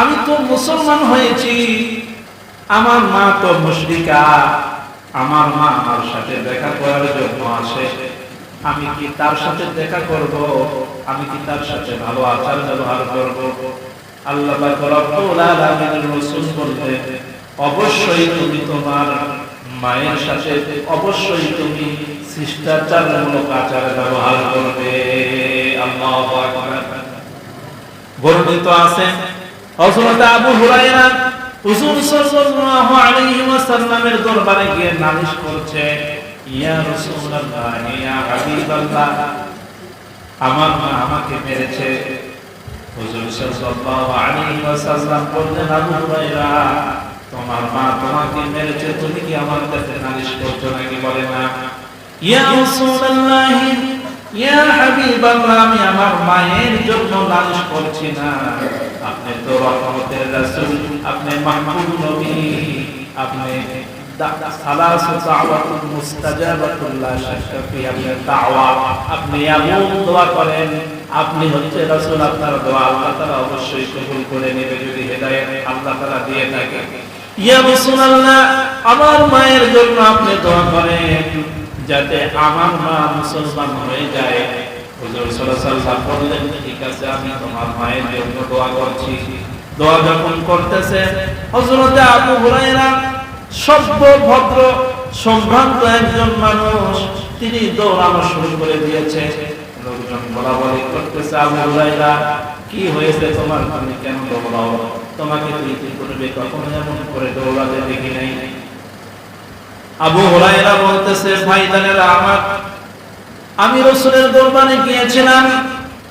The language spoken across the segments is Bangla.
আমি তো মুসলমান হয়েছি, আমার মা তো মুশরিকা, আমার মা আমার সাথে দেখা করার জন্য আসে। আমি কি তার সাথে দেখা করব? আমি কি তার সাথে ভালো আচার ব্যবহার করব? আল্লাহ বললেন, অবশ্যই তুমি তোমার মায়ের সাথে, অবশ্যই তুমি শিষ্টাচারমূলক আচার ব্যবহার করবে। আল্লাহু বর্ণিত আছে, হযরত আবু হুরায়রা হুজুর সাল্লাল্লাহু আলাইহি ওয়াসাল্লামের দরবারে গিয়ে নালিশ করছে ইয়া রাসূলুল্লাহ, ইয়া হাবিবাল্লাহ। আমার মা আমাকে মেরেছে। হুজুর সাল্লাল্লাহু আলাইহি ওয়াসাল্লাম বললেন, আবু হুরায়রা, তোমার মা তোমাকে মেরেছে, তুমি কি আমার কাছে নালিশ করছ নাকি বলে না? ইয়া রাসূলুল্লাহ, ইয়া হাবিবাল্লাহ, আমি আমার মায়ের জন্য নালিশ করছি না। আপনি তো রহমতের রাসূল, আপনি মাহমুদ নবী, আপনি আপনি হচ্ছে রাসূল, আপনার দোয়া আল্লাহ তাআলা অবশ্যই কবুল করে নেবে যদি হেদায়েত আল্লাহ তাআলা দিয়ে থাকে। ইয়া রাসূলুল্লাহ আমার মায়ের জন্য আপনি দোয়া করেন, যাতে আমার মা মুসলমান হয়ে যায়। ঠিক আছে, আমি তোমার মায়ের জন্য দোয়া করছি। দোয়া যখন করতেছে হযরতে আবু হুরায়রা সভ্য ভদ্র সম্ভ্রান্ত একজন মানুষ, তিনি দৌড়ানো শুরু করে দিয়েছে। লোকজন বলা বলি করতেছে, আবু হুরায়রা কি হয়েছে তোমার তুমি কেন দৌড়াও? তোমাকে তুই কি করবে? কখনো এমন করে দৌড়াতে দেখি নাই? আবু বলতেছে আমার, আমি রসুলের দরবারে গিয়েছিলাম।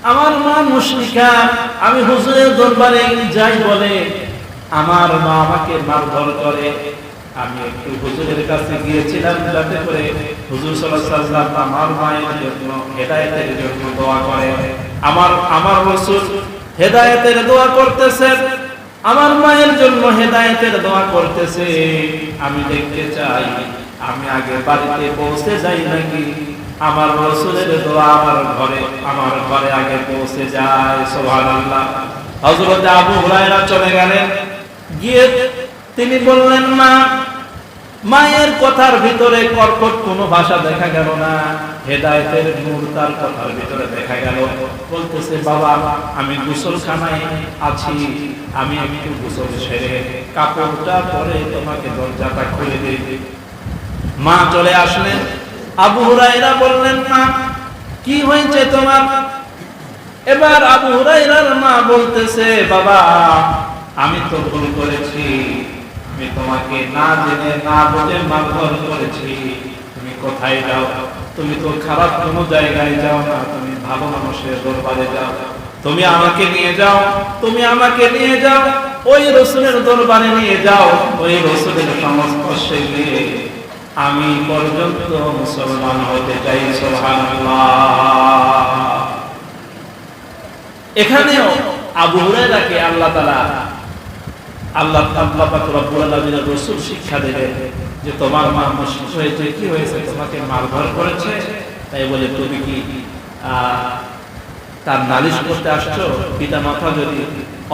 আমার মা মুশরিকা, আমি হুজুরের দরবারে যাই বলে, আমার মা আমাকে মারধর করে। আমি একটু হুজুরের কাছে গিয়েছিলাম যাতে করে হুজুর সাল্লাল্লাহু আমার মায়ের জন্য হেদায়েতের জন্য দোয়া করে। আমার আমার রাসূল হেদায়েতের দোয়া করতেছে আমার মায়ের জন্য হেদায়েতের দোয়া করতেছে। আমি দেখতে চাই, আমি আগে বাড়িতে পৌঁছে যাই নাকি? আমার রসুলের দোয়া আমার ঘরে আমার ঘরে আগে পৌঁছে যায়, সুবহানাল্লাহ। হযরত আবু হুরায়রা চলে গেলেন। গিয়ে তিনি বললেন, মা মায়ের কথার ভিতরে কর্কট কোনো ভাষা দেখা গেল না, হেদায়েতের নূর তার কথার ভিতরে দেখা গেল। বলতেছে, বাবা, আমি গোসলখানায় আছি, আমি একটু গোসল সেরে কাপড়টা পরে তোমাকে দরজাটা খুলে দিই। মা চলে আসলেন। আবু হুরাইরা বললেন, মা, কি হয়েছে তোমার? এবার আবু হুরাইরার মা বলতেছে, বাবা, আমি তো ভুল করেছি আমি তোমাকে না জেনে, না বুঝে মারধর করেছি। তুমি কোথায় যাও? তুমি তো খারাপ কোনো জায়গায় যাও না। তুমি ভালো মানুষের দরবারে যাও। তুমি আমাকে নিয়ে যাও। তুমি আমাকে নিয়ে যাও। ওই রসুলের দরবারে নিয়ে যাও। ওই রসুলের সংস্পর্শে গিয়ে আমি পর্যন্ত মুসলমান হতে চাই এখানেও আবু হুরায়রাকে আল্লাহ তাআলা আল্লাহ আল্লাহ রব্বুল রাসূল শিক্ষা দেবে যে তোমার মা মুশরিক হয়েছে, কি হয়েছে? তোমাকে মারধর করেছে। তাই বলে, তুমি কি তার নালিশ করতে আসছো? পিতা মাতা যদি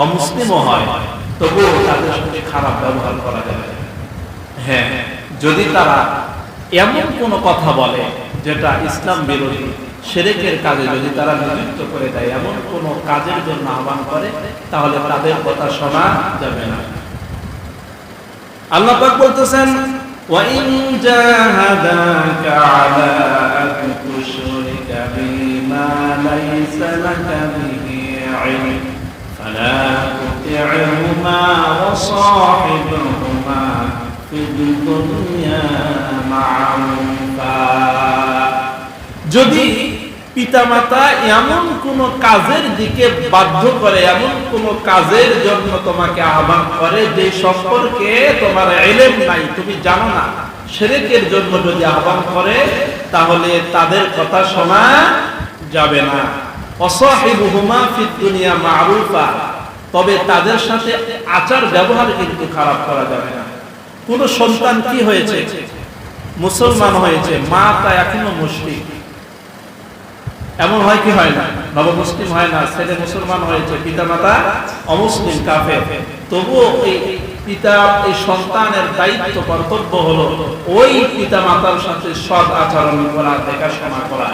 অমুসলিমও হয়, তবুও তাদের সঙ্গে খারাপ ব্যবহার করা যাবে হ্যাঁ যদি তারা এমন কোনো কথা বলে যেটা ইসলাম বিরোধী, সেরেকের কাজে যদি তারা নিযুক্ত করে দেয়, এমন কোনো কাজের জন্য আহ্বান করে, তাহলে তাদের কথা শোনা যাবে না। আল্লাহ পাক বলতেছেন وَإِن جَاهَدَاكَ عَلَى أَن تُشْرِكَ بِي مَا لَيْسَ لَكَ بِهِ عِلْمٌ فَلَا تُطِعْهُمَا وَصَاحِبْهُمَا في الدنيا معروفا যদি পিতামাতা এমন কোন কাজের দিকে বাধ্য করে, এমন কোন কাজের জন্য তোমাকে আহ্বান করে যে সম্পর্কে তোমার এলেম নাই, তুমি জানো না। সেরেকের জন্য যদি আহ্বান করে, তাহলে তাদের কথা শোনা যাবে না। অসাহিবুহুমা ফিদ মারুফা। তবে তাদের সাথে আচার ব্যবহার কিন্তু খারাপ করা যাবে না। কোন সন্তান কি হয়েছে? মুসলমান হয়েছে, মা তা এখনও মুসলিম এমন হয় কি হয় না? নব মুসলিম হয় না, ছেলে মুসলমান হয়েছে পিতা মাতা অমুসলিম কাফে তবুও এই পিতা, এই সন্তানের দায়িত্ব, কর্তব্য হলো ওই পিতা মাতার সাথে সৎ আচরণ করা, দেখাশোনা করা।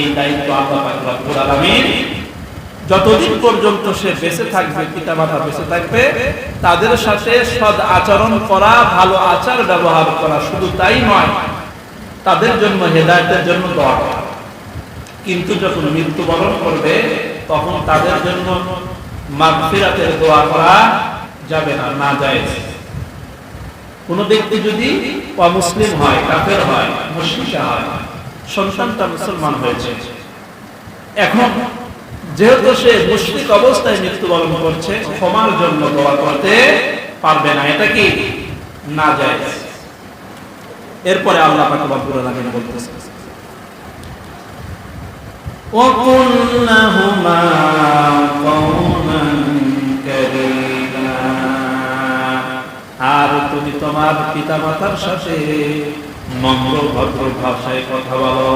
এই দায়িত্ব আল্লাহ রব্বুল যতদিন পর্যন্ত সে বেঁচে থাকবে পিতা মাতা বেঁচে থাকবে, তাদের সাথে সৎ আচরণ করা, ভালো আচার ব্যবহার করা শুধু তাই নয়, তাদের জন্য হেদায়তের জন্য দোয়া করা। কিন্তু যখন মৃত্যুবরণ করবে, তখন তাদের জন্য মাগফিরাতের দোয়া করা যাবে না না যায়। কোন ব্যক্তি যদি অমুসলিম হয়, কাফের হয়, মুশরিকা হয়, সন্তানটা মুসলমান হয়েছে। এখন যেহেতু সে মুশরিক অবস্থায় মৃত্যুবরণ করছে, ক্ষমার জন্য দোয়া করতে পারবে না, এটা কি? না যায়। এরপরে আল্লাহ পাক রব্বুল আলামিন বলতেছে وقل لهما قولا كريما আর তুমি তোমার পিতা মাতার সাথে নম্র ভদ্র ভাষায় কথা বলো